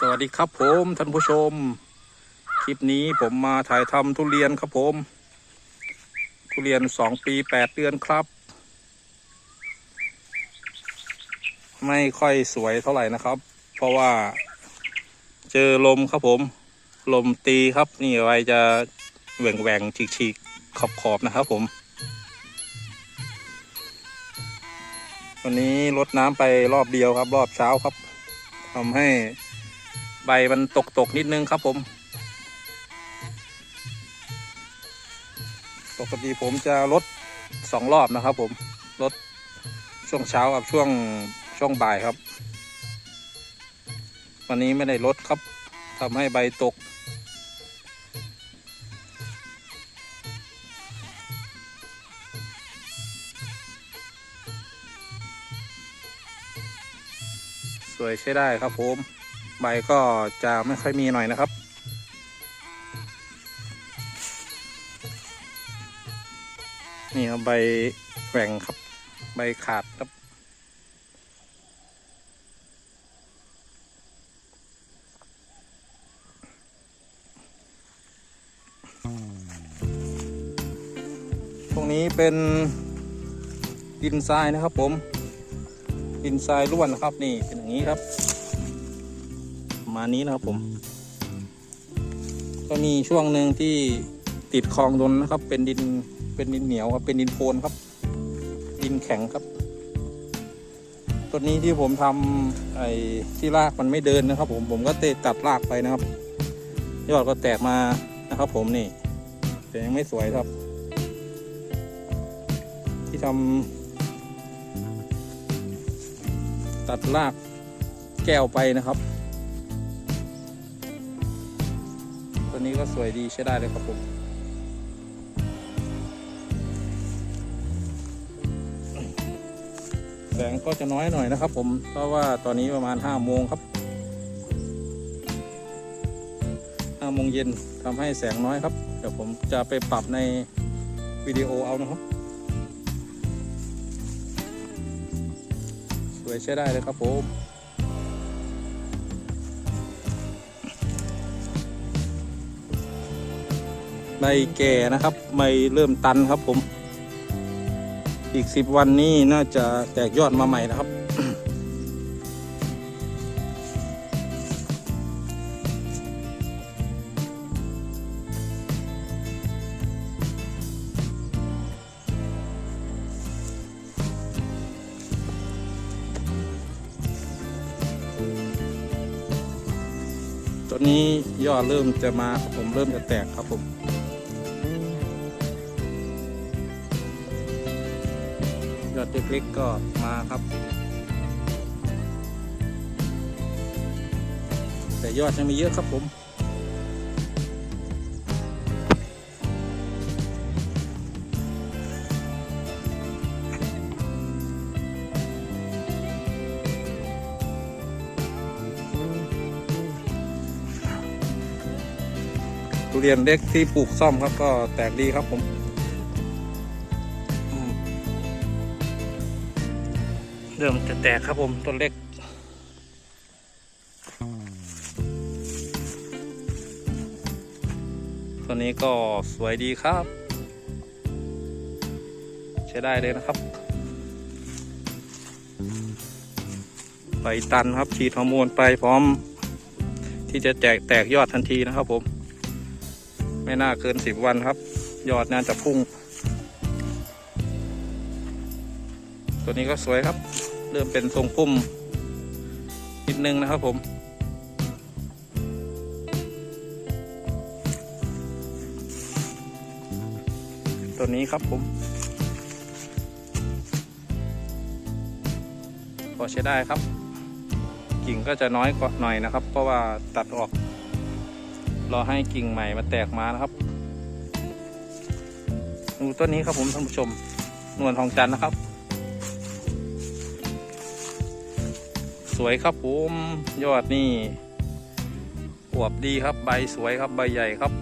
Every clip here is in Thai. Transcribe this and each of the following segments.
สวัสดีครับผมท่านผู้ชม คลิปนี้ผมมาถ่ายทำทุเรียนครับผม ทุเรียนสองปีแปดเดือนครับ ไม่ค่อยสวยเท่าไหร่นะครับ เพราะว่าเจอลมครับผม ลมตีครับนี่ไว้จะแหว่งแหว่งฉีกฉีกขอบขอบนะครับผม วันนี้รดน้ำไปรอบเดียวครับ รอบเช้าครับทำให้ ใบมันตกตกนิดนึงครับผม ปกติผมจะลดสองรอบนะครับ ผมลดช่วงเช้ากับช่วงช่วงบ่ายครับ วันนี้ไม่ได้ลดครับทำให้ใบตกสวยใช้ได้ครับผม ใบก็จะไม่ค่อยมีหน่อยนะครับ นี่ครับใบแหว่งครับ ใบขาดครับ ตรงนี้เป็นดินทรายนะครับผมดินทรายล้วนนะครับ นี่เป็นอย่างนี้ครับ มาณนี้นะครับผม ก็มีช่วงหนึ่งที่ติดคลองดนนะครับ เป็นดินเป็นดินเหนียวครับเป็นดินโคลนครับ ดินแข็งครับต้นนี้ที่ผมทำไอ้ที่รากมันไม่เดินนะครับ ผมผมก็เตะตัดรากไปนะครับยอดก็แตกมานะครับ ผมนี่ แต่ยังไม่สวยครับ ที่ทำตัดรากแก้วไปนะครับ นี้ก็สวยดีใช้ได้เลยครับผมแสงก็จะน้อยหน่อยนะครับ ผมเพราะว่าตอนนี้ประมาณห้าโมงครับห้าโมงเย็นทำให้แสงน้อยครับ เดี๋ยวผมจะไปปรับในวิดีโอเอานะครับ สวยใช้ได้เลยครับผม ใบแก่นะครับใบเริ่มตันครับผม อีกสิบวันนี้น่าจะแตกยอดมาใหม่นะครับตัวนี้ยอดเริ่มจะมาผมเริ่มจะแตกครับผม ยอดเล็กๆก็มาครับ แต่ยอดยังมีเยอะครับผมทุเรียนเล็กที่ปลูกซ่อมครับก็แตกดีครับผม เริ่มจะแตกครับผมต้นเล็ก ตัวนี้ก็สวยดีครับ ใช้ได้เลยนะครับใบตันครับฉีดฮอร์โมนไปพร้อม ที่จะแตกแตกยอดทันทีนะครับผม ไม่น่าเกินสิบวันครับ ยอดน่าจะพุ่ง ตัวนี้ก็สวยครับ เริ่มเป็นทรงพุ่มนิดนึงนะครับผมตัวนี้ครับผมพอใช้ได้ครับ กิ่งก็จะน้อยกว่าหน่อยนะครับ เพราะว่าตัดออก รอให้กิ่งใหม่มาแตกมานะครับดูต้นนี้ครับผมท่านผู้ชมนวลทองจันนะครับ สวยครับผมยอดนี่อวบดีครับใบสวยครับใบใหญ่ครับ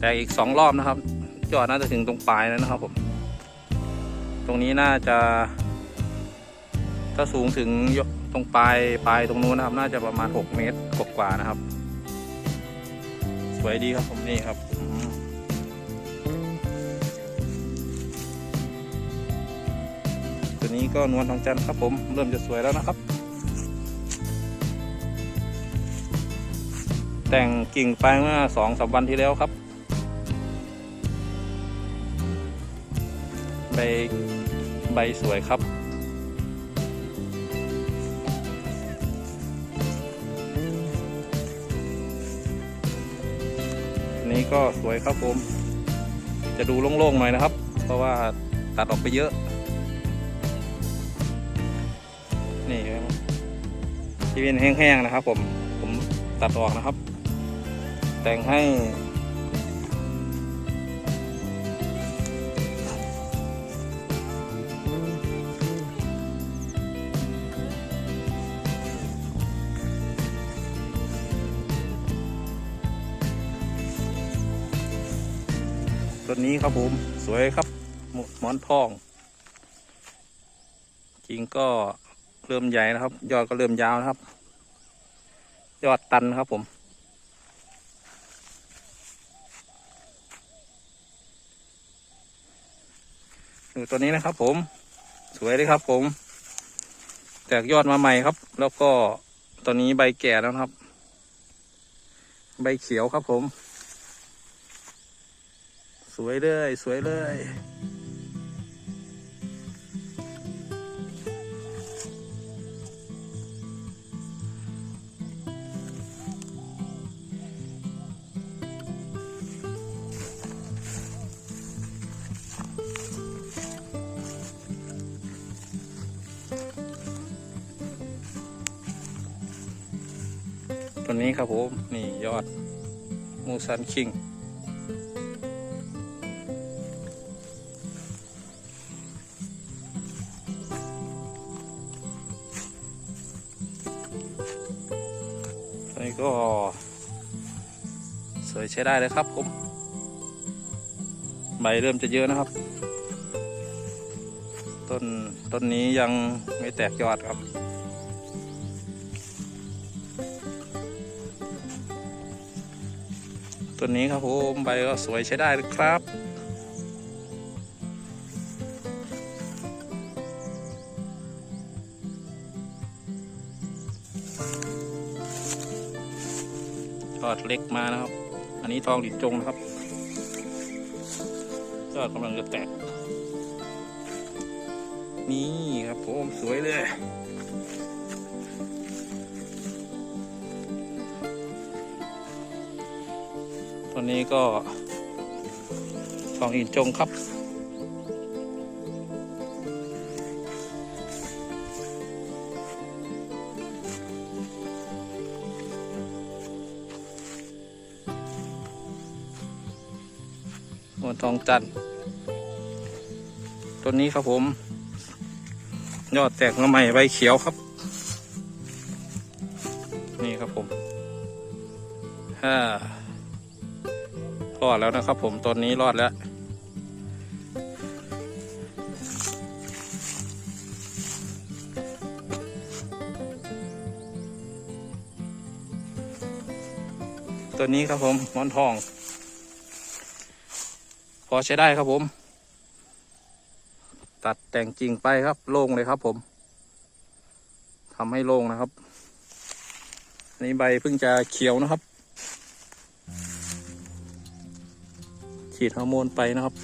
แต่อีกสองรอบนะครับ ยอดน่าจะถึงตรงปลายแล้วนะครับผม ตรงนี้น่าจะ ถ้าสูงถึงตรงปลายปลายตรงนู้นนะครับ น่าจะประมาณ 6 เมตรกว่าๆนะครับ สวยดีครับผมนี่ครับ ตัวนี้ก็นวลทองจันทร์ครับผมเริ่มจะสวยแล้วนะครับ แต่งกิ่งไปเมื่อสองสามวันที่แล้วครับใบใบสวยครับนนี้ก็สวยครับผม จะดูโล่งๆหน่อยนะครับ เพราะว่าตัดออกไปเยอะ นี่ที่เป็นแห้งๆนะครับ ผมผมตัดออกนะครับ แต่งให้ต้นนี้ครับผมสวยครับหมหมอนทอง จริงก็ เริ่มใหญ่นะครับ ยอดก็เริ่มยาวนะครับ ยอดตันครับผม ดูตัวนี้นะครับ ผม สวยเลยครับผม แตกยอดมาใหม่ครับ แล้วก็ตอนนี้ใบแก่แล้วครับ ใบเขียวครับผม สวยเลย สวยเลย วนี้ครับผมนี่ยอดมูซันคิงอันนี้ก็ สวยใช้ได้เลยครับผม ใบเริ่มจะเยอะนะครับ ต้นต้นนี้ยังไม่แตกยอดครับ ต้นนี้ครับผมใบก็สวยใช้ได้เลยครับยอดเล็กมานะครับ อันนี้ทองหลินจงนะครับยอดกำลังจะแตก นี่ครับผมสวยเลย ตอนนี้ก็ทองหลินจงครับนวลทองจันต์ต้นนี้ครับผม ยอดแตกมาใหม่ใบเขียวครับ นี่ครับผมฮ่า รอดแล้วนะครับ ผมต้นนี้รอดแล้วตัวนี้ครับผมมอนทอง พอใช้ได้ครับผม ตัดแต่งกิ่งไปครับโล่งเลยครับผมทำให้โล่งนะครับ อันนี้ใบเพิ่งจะเขียวนะครับ ฉีดฮอร์โมนไปนะครับ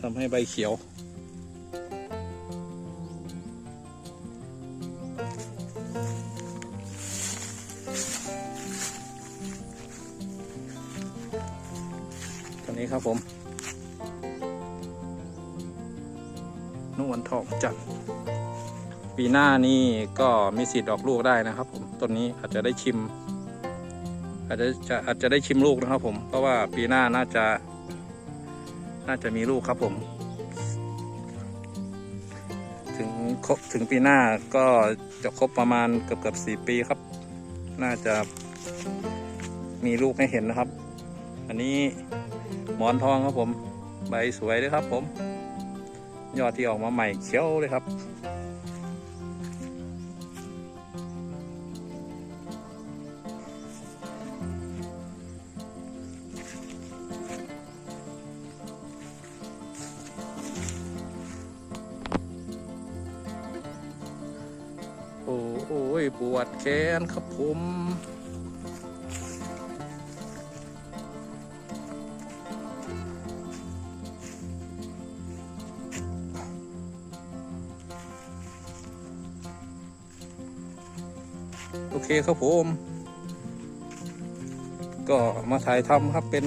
ทำให้ใบเขียวตัวนี้ครับผมนวลทองจันปีหน้านี่ก็มีสิทธิ์ออกลูกได้นะครับ ผมต้นนี้อาจจะได้ชิม อาจจะจะอาจจะได้ชิมลูกนะครับ ผมเพราะว่าปีหน้าน่าจะ น่าจะมีลูกครับผม ถึงครบถึงปีหน้าก็จะครบประมาณเกือบเกือบสี่ปีครับ น่าจะมีลูกให้เห็นนะครับ อันนี้หมอนทองครับผม ใบสวยเลยครับผม ยอดที่ออกมาใหม่เขียวเลยครับ ปวดแขนครับผมโอเคครับผม ก็มาถ่ายทำครับเป็น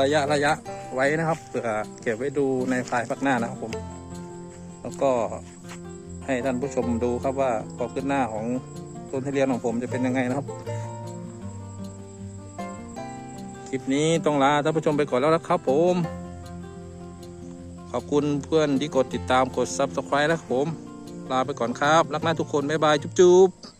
ระยะระยะไว้นะครับเผื่อเก็บไว้ดูในภายภาคหน้านะครับผม แล้วก็ ให้ท่านผู้ชมดูครับว่าความขึ้นหน้าของต้นทุเรียนของผมจะเป็นยังไงนะครับ คลิปนี้ต้องลาท่านผู้ชมไปก่อนแล้วนะครับผม ขอบคุณเพื่อนที่กดติดตามกด subscribe นะครับผม ลาไปก่อนครับ รักหน้าทุกคน บ๊ายบาย จุ๊บๆ